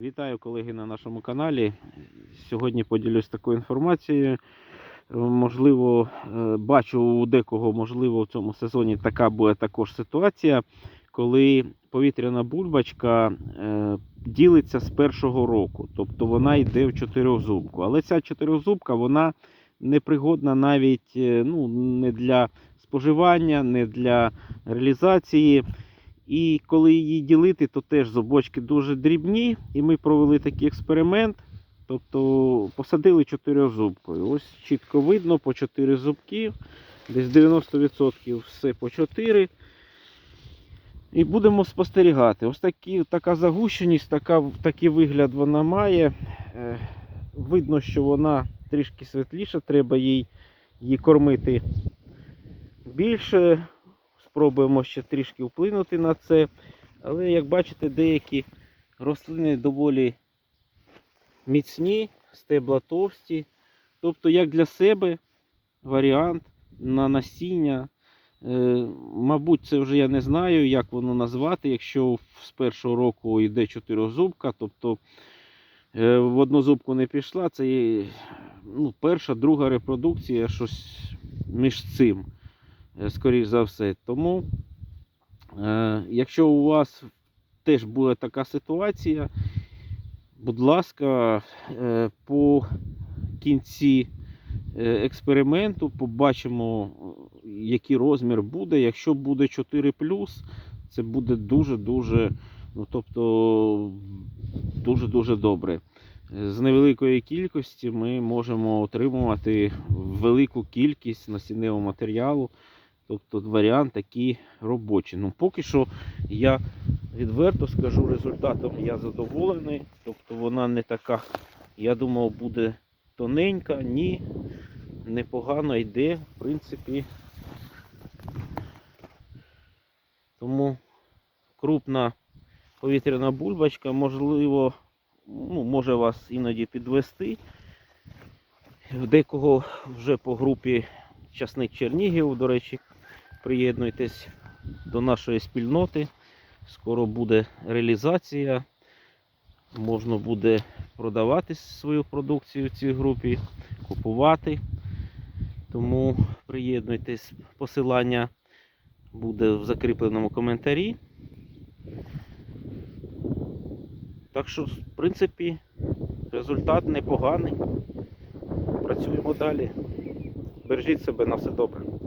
Вітаю колеги на нашому каналі. Сьогодні поділюсь такою інформацією. Можливо, е, бачу у декого, можливо, в цьому сезоні така буде також ситуація, коли повітряна бульбочка е, ділиться з першого року, тобто вона йде в чотирьохзубку. Але ця чотирьохзубка вона непригодна навіть е, ну, не для споживання, не для реалізації. І коли її ділити, то теж зубочки дуже дрібні. І ми провели такий експеримент. Тобто посадили чотирьохзубкою. Ось чітко видно по 4 зубки, десь 90% все по 4. І будемо спостерігати. Ось такі, така загущеність, така, такий вигляд вона має. Е, Видно, що вона трішки світліша, треба їй, її кормити більше. Спробуємо ще трішки вплинути на це. Але як бачите, деякі рослини доволі міцні, стебла товсті. Тобто, як для себе варіант на насіння. Е, мабуть, це вже я не знаю, як воно назвати, якщо з першого року йде чотирьохзубка, тобто е, в одну зубку не пішла, це ну, перша, друга репродукція, щось між цим, скоріш за все. Тому, е, якщо у вас теж буде така ситуація, будь ласка, е, по кінці е, експерименту побачимо, е, який розмір буде. Якщо буде 4 це буде дуже-дуже, ну тобто дуже-дуже добре. Е, З невеликої кількості ми можемо отримувати велику кількість насінневого матеріалу. Тобто варіант такий робочий. Ну, поки що я відверто скажу, результатом я задоволений. Тобто вона не така, я думав, буде тоненька, ні, непогано йде, в принципі. Тому крупна повітряна бульбочка, можливо, ну, може вас іноді підвести. В декого вже по групі часник Чернігів, до речі, приєднуйтесь до нашої спільноти. Скоро буде реалізація. Можна буде продавати свою продукцію в цій групі, купувати. Тому приєднуйтесь, посилання буде в закріпленому коментарі. Так що, в принципі, результат непоганий. Працюємо далі. Бережіть себе на все добре.